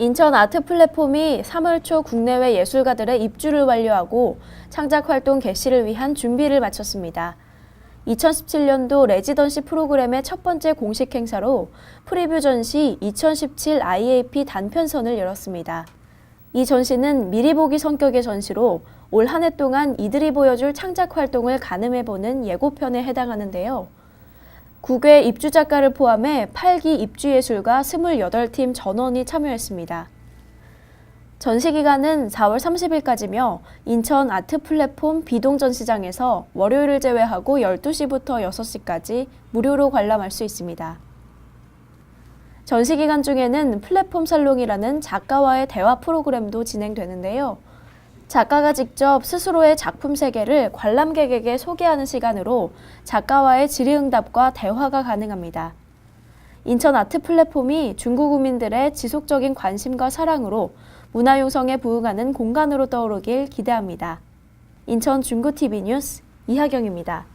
인천 아트 플랫폼이 3월 초 국내외 예술가들의 입주를 완료하고 창작 활동 개시를 위한 준비를 마쳤습니다. 2017년도 레지던시 프로그램의 첫 번째 공식 행사로 프리뷰 전시 2017 IAP 단편선을 열었습니다. 이 전시는 미리 보기 성격의 전시로 올 한 해 동안 이들이 보여줄 창작 활동을 가늠해보는 예고편에 해당하는데요. 국외 입주 작가를 포함해 8기 입주 예술가 28팀 전원이 참여했습니다. 전시 기간은 4월 30일까지며 인천 아트 플랫폼 비동 전시장에서 월요일을 제외하고 12시부터 6시까지 무료로 관람할 수 있습니다. 전시 기간 중에는 플랫폼 살롱이라는 작가와의 대화 프로그램도 진행되는데요. 작가가 직접 스스로의 작품 세계를 관람객에게 소개하는 시간으로 작가와의 질의응답과 대화가 가능합니다. 인천 아트 플랫폼이 중구 구민들의 지속적인 관심과 사랑으로 문화 융성에 부응하는 공간으로 떠오르길 기대합니다. 인천 중구 TV 뉴스 이하경입니다.